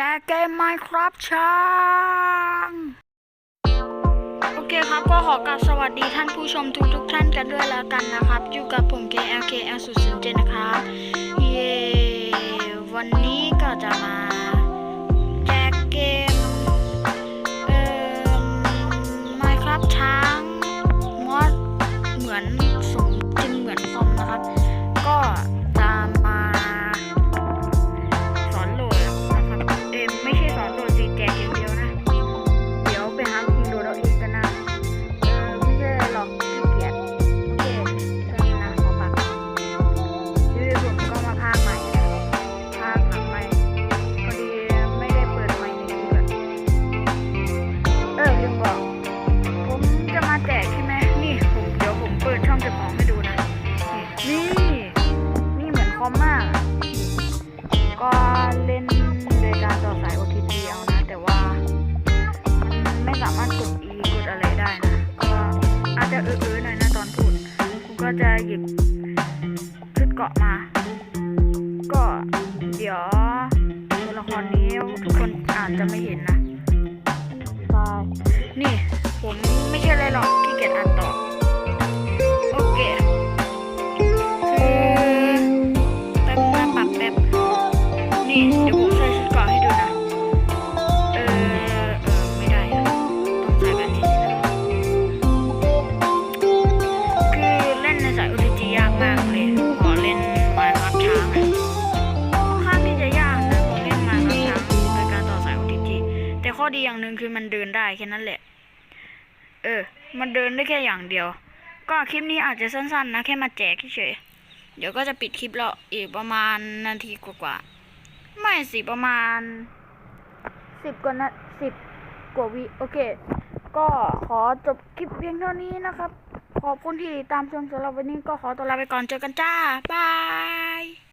แจกเกมไมครับช้างโอเคครับก็ขอกราบสวัสดีท่านผู้ชมทุกๆท่านกันด้วยแล้วกันนะครับ อยู่กับผม KLKL สุดสินเจนะครับามารถกด E กดอะไรได้นะก็อาจจะเออๆหน่อยนะตอนพูดกูก็จะหยิบชุดเกาะมา ก็เดี๋ยวตัวละครนี้ทุกคนอาจจะไม่เห็นนะใช่นี่ผมไม่ใช่อะไรหรอกขี้เกียจอ่านต่อ ดีอย่างหนึ่งคือมันเดินได้แค่นั้นแหละ เออ มันเดินได้แค่อย่างเดียว ก็คลิปนี้อาจจะสั้นๆนะแค่มาแจกเฉยเดี๋ยวก็จะปิดคลิปแล้วอีกประมาณนาทีกว่าๆไม่สิประมาณสิบกว่านาสิบกว่าวิโอเค ก็ขอจบคลิปเพียงเท่านี้นะครับ ขอบคุณที่ติดตามชมสำหรับวันนี้ก็ขอตัวลาไปก่อนเจอกันจ้าบาย